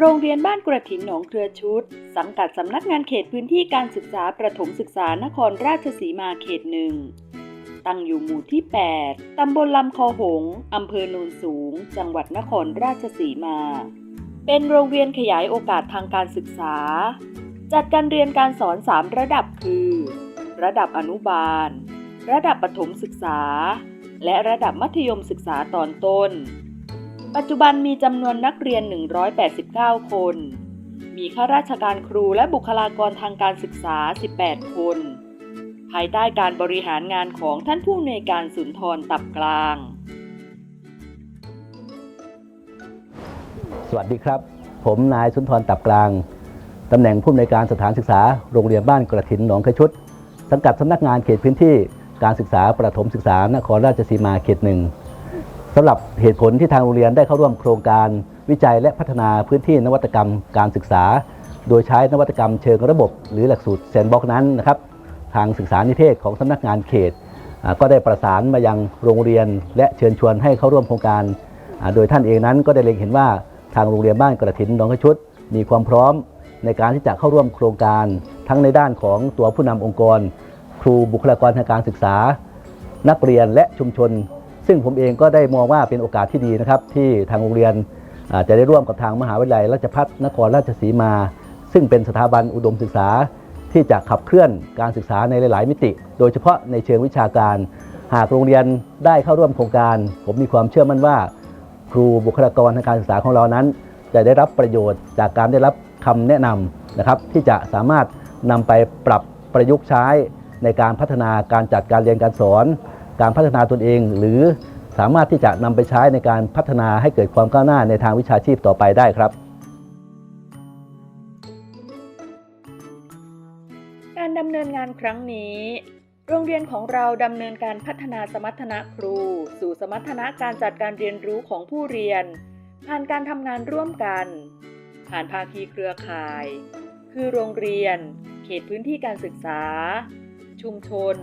โรงเรียนบ้านกระถินหนองเครือชุด สังกัดสำนักงานเขตพื้นที่การศึกษาประถมศึกษานครราชสีมาเขตหนึ่ง ตั้งอยู่หมู่ที่ 8 ตำบลลำคอหง อำเภอโนนสูง จังหวัดนครราชสีมา เป็นโรงเรียนขยายโอกาสทางการศึกษา จัดการเรียนการสอน 3 ระดับคือ ระดับอนุบาล ระดับประถมศึกษา และระดับมัธยมศึกษาตอนต้น ปัจจุบันมีจำนวนนักเรียน 189 คน มีข้าราชการครูและบุคลากรทางการศึกษา 18 คน ภายใต้การบริหารงานของท่านผู้อำนวยการสุนทรตับกลาง สวัสดีครับ ผมนายสุนทรตับกลางตำแหน่งผู้อำนวยการสถานศึกษาโรงเรียนบ้านกระถินหนองกระชุด สังกัดสำนักงานเขตพื้นที่การศึกษาประถมศึกษานครราชสีมาเขตหนึ่ง สำหรับเหตุผลที่ทางโรงเรียนได้เข้าร่วมโครงการวิจัยและพัฒนาพื้นที่นวัตกรรมการศึกษา โดยใช้นวัตกรรมเชิงระบบ หรือหลักสูตรแซนบ็อกนั้นนะครับทางศึกษานิเทศของสำนักงานเขต ก็ได้ประสานมายังโรงเรียน และเชิญชวนให้เข้าร่วมโครงการ โดยท่านเองนั้นก็ได้เล็งเห็นว่าทางโรงเรียนบ้านกระถินหนองกระชุด มีความพร้อมในการที่จะเข้าร่วมโครงการ ทั้งในด้านของตัวผู้นำองค์กร ครูบุคลากรทางการศึกษา นักเรียนและชุมชน ซึ่งผมเองก็ได้มองว่าเป็นโอกาสที่ดีนะครับ ที่ทางโรงเรียนจะได้ร่วมกับทางมหาวิทยาลัยราชภัฏนครราชสีมา ซึ่งเป็นสถาบันอุดมศึกษา ที่จะขับเคลื่อนการศึกษาในหลาย ๆ มิติ โดยเฉพาะในเชิงวิชาการ หากโรงเรียนได้เข้าร่วมโครงการ ผมมีความเชื่อมั่นว่า ครูบุคลากรทางการศึกษาของเรานั้น จะได้รับประโยชน์จากการได้รับคำแนะนำนะครับ ที่จะสามารถนำไปปรับประยุกต์ใช้ในการพัฒนาการจัดการเรียนการสอน การพัฒนาตนเอง หรือสามารถที่จะนำไปใช้ในการพัฒนาให้เกิดความก้าวหน้าในทางวิชาชีพต่อไปได้ครับ การดำเนินงานครั้งนี้ โรงเรียนของเราดำเนินการพัฒนาสมรรถนะครู สู่สมรรถนะการจัดการเรียนรู้ของผู้เรียน ผ่านการทำงานร่วมกัน ผ่านภาคีเครือข่าย คือโรงเรียน เขตพื้นที่การศึกษา ชุมชน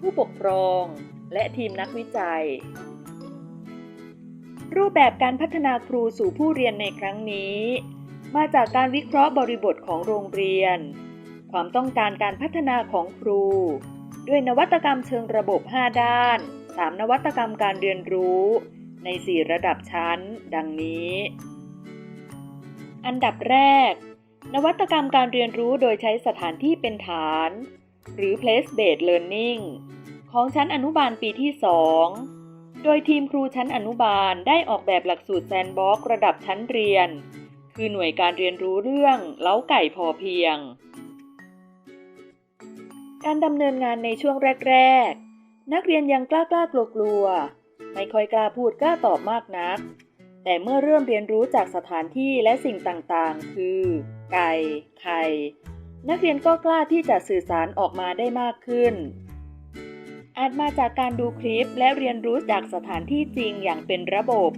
ผู้ปกครอง และทีมนักวิจัย รูปแบบการพัฒนาครูสู่ผู้เรียนในครั้งนี้ มาจากการวิเคราะห์บริบทของโรงเรียน ความต้องการการพัฒนาของครู ด้วยนวัตกรรมเชิงระบบ 5 ด้าน 3 นวัตกรรมการเรียนรู้ ใน 4 ระดับชั้น ดังนี้ อันดับแรก นวัตกรรมการเรียนรู้โดยใช้สถานที่เป็นฐาน หรือ place based learning ของชั้นอนุบาลปีที่2โดยทีมครูชั้นอนุบาลได้ออกแบบหลักสูตรแซนบ็อกระดับชั้นเรียน คือหน่วยการเรียนรู้เรื่องเล้าไก่พอเพียง การดำเนินงานในช่วงแรก ๆ นักเรียนยังกล้ากล้ากลัวกลัวๆไม่ค่อยกล้าพูดกล้าตอบมากนัก แต่เมื่อเริ่มเรียนรู้จากสถานที่และสิ่งต่างๆ คือ ไก่ ไข่ นักเรียนก็กล้าที่จะสื่อสารออกมาได้มากขึ้น อาจมาจากการดูคลิปและเรียนรู้จากสถานที่จริงอย่างเป็นระบบ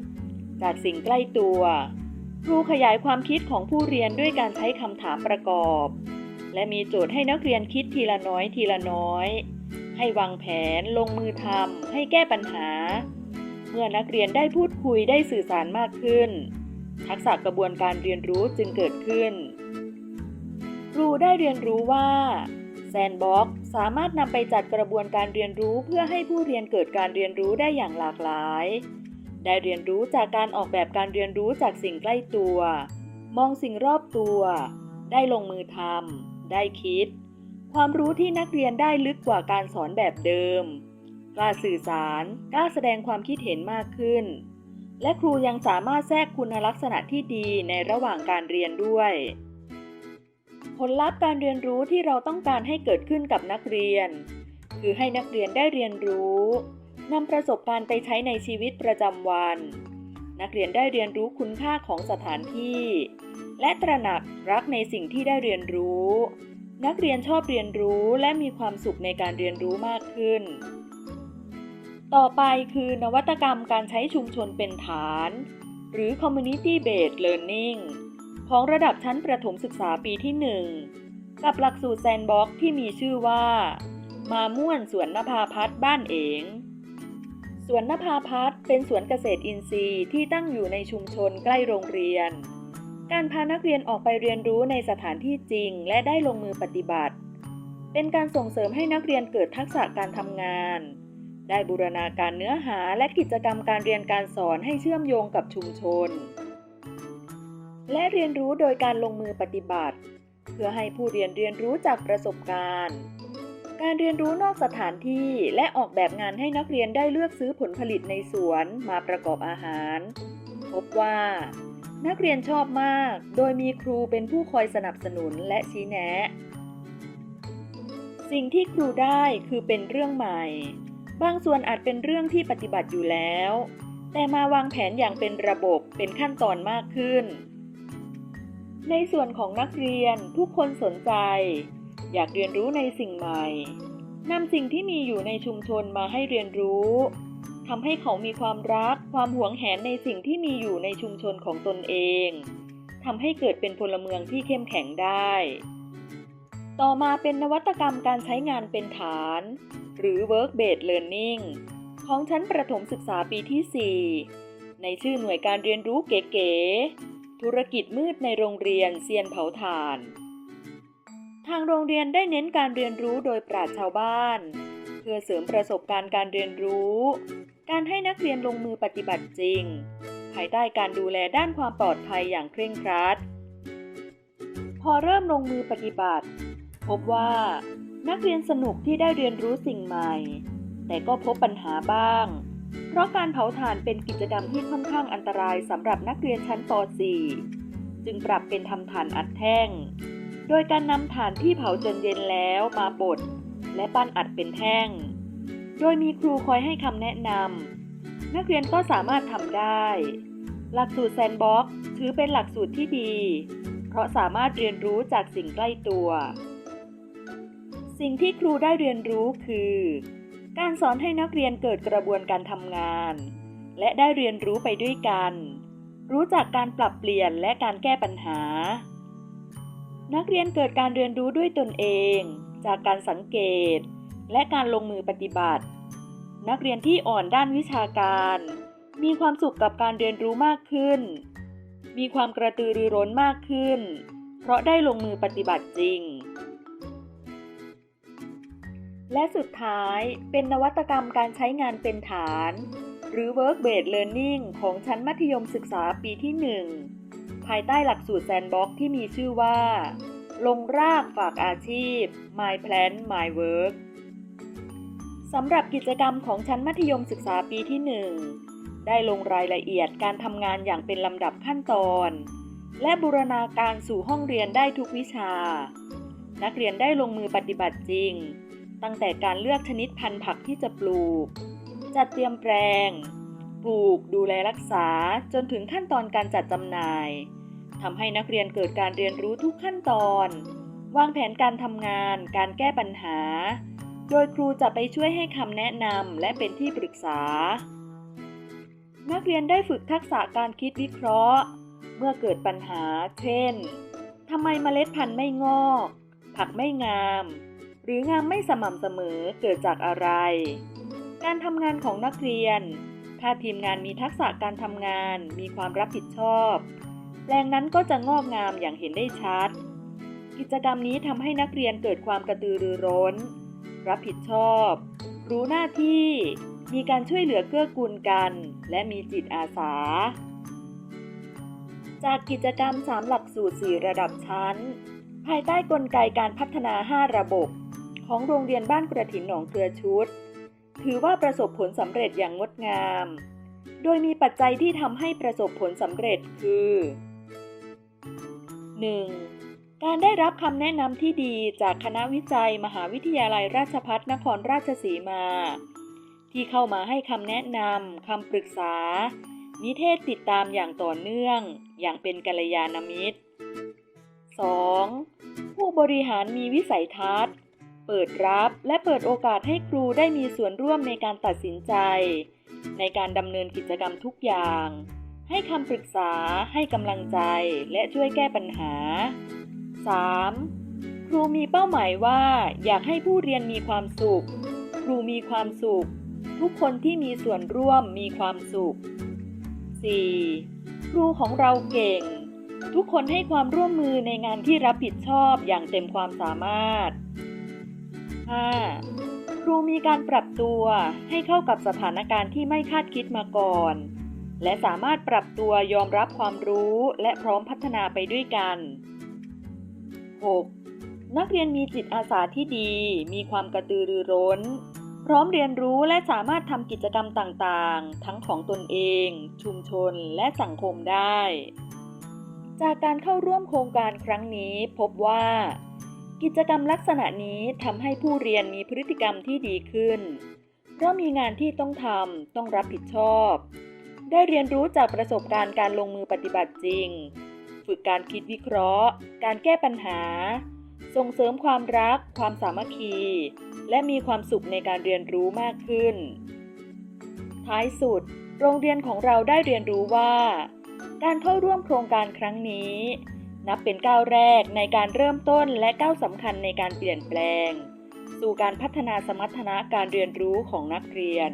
จากสิ่งใกล้ตัว ครูขยายความคิดของผู้เรียนด้วยการใช้คำถามประกอบ และมีโจทย์ให้นักเรียนคิดทีละน้อยทีละน้อย ให้วางแผน ลงมือทำให้แก้ปัญหา เมื่อนักเรียนได้พูดคุยได้สื่อสารมากขึ้น ทักษะกระบวนการเรียนรู้จึงเกิดขึ้น ครูได้เรียนรู้ว่าแซนบ็อก สามารถนำไปจัดกระบวนการเรียนรู้เพื่อให้ผู้เรียนเกิดการเรียนรู้ได้อย่างหลากหลาย ได้เรียนรู้จากการออกแบบการเรียนรู้จากสิ่งใกล้ตัว มองสิ่งรอบตัว ได้ลงมือทำ ได้คิด ความรู้ที่นักเรียนได้ลึกกว่าการสอนแบบเดิม กล้าสื่อสาร กล้าแสดงความคิดเห็นมากขึ้น และครูยังสามารถแทรกคุณลักษณะที่ดีในระหว่างการเรียนด้วย ผลลัพธ์การเรียนรู้ที่เราต้องการให้เกิดขึ้นกับนักเรียน คือให้นักเรียนได้เรียนรู้นำประสบการณ์ไปใช้ในชีวิตประจำวัน นักเรียนได้เรียนรู้คุณค่าของสถานที่ และตระหนักรักในสิ่งที่ได้เรียนรู้ นักเรียนชอบเรียนรู้และมีความสุขในการเรียนรู้มากขึ้น ต่อไปคือนวัตกรรมการใช้ชุมชนเป็นฐาน หรือ community based learning ของระดับชั้นประถมศึกษาปีที่ 1 กับหลักสูตรแซนบ็อกที่มีชื่อว่า มาม่วนสวนนภาพัฒน์บ้านเองสวนนภาพัฒน์เป็นสวนเกษตรอินทรีย์ที่ตั้งอยู่ในชุมชนใกล้โรงเรียน การพานักเรียนออกไปเรียนรู้ในสถานที่จริงและได้ลงมือปฏิบัติ เป็นการส่งเสริมให้นักเรียนเกิดทักษะการทำงาน ได้บูรณาการเนื้อหาและกิจกรรมการเรียนการสอนให้เชื่อมโยงกับชุมชน และเรียนรู้โดยการลงมือปฏิบัติ เพื่อให้ผู้เรียนเรียนรู้จากประสบการณ์ การเรียนรู้นอกสถานที่และออกแบบงานให้นักเรียนได้เลือกซื้อผลผลิตในสวนมาประกอบอาหาร พบว่า นักเรียนชอบมาก โดยมีครูเป็นผู้คอยสนับสนุนและชี้แนะ สิ่งที่ครูได้คือเป็นเรื่องใหม่ บางส่วนอาจเป็นเรื่องที่ปฏิบัติอยู่แล้ว แต่มาวางแผนอย่างเป็นระบบเป็นขั้นตอนมากขึ้น ในส่วนของนักเรียนทุกคนสนใจ อยากเรียนรู้ในสิ่งใหม่นำสิ่งที่มีอยู่ในชุมชนมาให้เรียนรู้ทำให้เขามีความรักความหวงแหนในสิ่งที่มีอยู่ในชุมชนของตนเองทำให้เกิดเป็นพลเมืองที่เข้มแข็งได้ ต่อมาเป็นนวัตกรรมการใช้งานเป็นฐาน หรือ Work Based Learning ของชั้นประถมศึกษาปีที่ 4 ในชื่อหน่วยการเรียนรู้เก๋ๆ ธุรกิจมืดในโรงเรียนเซียนเผาถ่าน ทางโรงเรียนได้เน้นการเรียนรู้โดยปราชชาวบ้าน เพื่อเสริมประสบการณ์การเรียนรู้ การให้นักเรียนลงมือปฏิบัติจริง ภายใต้การดูแลด้านความปลอดภัยอย่างเคร่งครัด พอเริ่มลงมือปฏิบัติ พบว่า นักเรียนสนุกที่ได้เรียนรู้สิ่งใหม่ แต่ก็พบปัญหาบ้าง เพราะการเผาถ่านเป็นกิจกรรมที่ค่อนข้างอันตรายสำหรับนักเรียนชั้นป .4 จึงปรับเป็นทำถ่านอัดแท่ง โดยการนำถ่านที่เผาจนเย็นแล้วมาบดและปั้นอัดเป็นแท่ง โดยมีครูคอยให้คำแนะนำนักเรียนก็สามารถทำได้ หลักสูตรแซนบ็อกถือเป็นหลักสูตรที่ดี เพราะสามารถเรียนรู้จากสิ่งใกล้ตัว สิ่งที่ครูได้เรียนรู้คือ การสอนให้นักเรียนเกิดกระบวนการทำงาน และได้เรียนรู้ไปด้วยกัน รู้จักการปรับเปลี่ยนและการแก้ปัญหา นักเรียนเกิดการเรียนรู้ด้วยตนเอง จากการสังเกต และการลงมือปฏิบัติ นักเรียนที่อ่อนด้านวิชาการ มีความสุขกับการเรียนรู้มากขึ้น มีความกระตือรือร้นมากขึ้น เพราะได้ลงมือปฏิบัติจริง และสุดท้ายเป็นนวัตกรรมการใช้งานเป็นฐาน หรือ Work Based Learning ของชั้นมัธยมศึกษาปีที่ 1 ภายใต้หลักสูตรแซนบ็อกที่มีชื่อว่า ลงรากฝากอาชีพ My Plan My Work สำหรับกิจกรรมของชั้นมัธยมศึกษาปีที่ 1 ได้ลงรายละเอียดการทำงานอย่างเป็นลำดับขั้นตอน และบูรณาการสู่ห้องเรียนได้ทุกวิชา นักเรียนได้ลงมือปฏิบัติจริง ตั้งแต่การเลือกชนิดพันธุ์ผักที่จะปลูก จัดเตรียมแปลง ปลูกดูแลรักษาจนถึงขั้นตอนการจัดจำหน่ายทำให้นักเรียนเกิดการเรียนรู้ทุกขั้นตอน วางแผนการทำงาน การแก้ปัญหา โดยครูจะไปช่วยให้คำแนะนำและเป็นที่ปรึกษา นักเรียนได้ฝึกทักษะการคิดวิเคราะห์ เมื่อเกิดปัญหา เช่นทำไมเมล็ดพันธุ์ไม่งอก ผักไม่งาม หรืองามไม่สม่ำเสมอเกิดจากอะไร การทำงานของนักเรียน ถ้าทีมงานมีทักษะการทำงาน มีความรับผิดชอบแปลงนั้นก็จะงอกงามอย่างเห็นได้ชัด กิจกรรมนี้ทำให้นักเรียนเกิดความกระตือรือร้น รับผิดชอบ รู้หน้าที่ มีการช่วยเหลือเกื้อกูลกัน และมีจิตอาสา จากกิจกรรม 3 หลักสูตร 4 ระดับชั้น ภายใต้กลไกการพัฒนา 5 ระบบ ของโรงเรียนบ้านกระถินหนองเครือชุด ถือว่าประสบผลสำเร็จอย่างงดงาม โดยมีปัจจัยที่ทำให้ประสบผลสำเร็จคือ 1. การได้รับคำแนะนำที่ดีจากคณะวิจัยมหาวิทยาลัยราชภัฏนครราชสีมา ที่เข้ามาให้คำแนะนำคำปรึกษา นิเทศติดตามอย่างต่อเนื่อง อย่างเป็นกัลยาณมิตร 2. ผู้บริหารมีวิสัยทัศน์ เปิดรับและเปิดโอกาสให้ครูได้มีส่วนร่วมในการตัดสินใจ ในการดำเนินกิจกรรมทุกอย่าง ให้คำปรึกษา ให้กำลังใจ และช่วยแก้ปัญหา 3. ครูมีเป้าหมายว่า อยากให้ผู้เรียนมีความสุข ครูมีความสุข ทุกคนที่มีส่วนร่วมมีความสุข 4. ครูของเราเก่ง ทุกคนให้ความร่วมมือในงานที่รับผิดชอบอย่างเต็มความสามารถ 5. ครูมีการปรับตัวให้เข้ากับสถานการณ์ที่ไม่คาดคิดมาก่อน และสามารถปรับตัวยอมรับความรู้และพร้อมพัฒนาไปด้วยกัน 6. นักเรียนมีจิตอาสาที่ดี มีความกระตือรือร้น พร้อมเรียนรู้และสามารถทำกิจกรรมต่างๆ ทั้งของตนเอง ชุมชนและสังคมได้ จากการเข้าร่วมโครงการครั้งนี้พบว่า กิจกรรมลักษณะนี้ทำให้ผู้เรียนมีพฤติกรรมที่ดีขึ้น เพราะมีงานที่ต้องทำต้องรับผิดชอบ ได้เรียนรู้จากประสบการณ์การลงมือปฏิบัติจริง ฝึกการคิดวิเคราะห์ การแก้ปัญหา ส่งเสริมความรัก ความสามัคคี และมีความสุขในการเรียนรู้มากขึ้น ท้ายสุด โรงเรียนของเราได้เรียนรู้ว่า การเข้าร่วมโครงการครั้งนี้ นับเป็นก้าวแรกในการเริ่มต้นและก้าวสำคัญในการเปลี่ยนแปลง สู่การพัฒนาสมรรถนะการเรียนรู้ของนักเรียน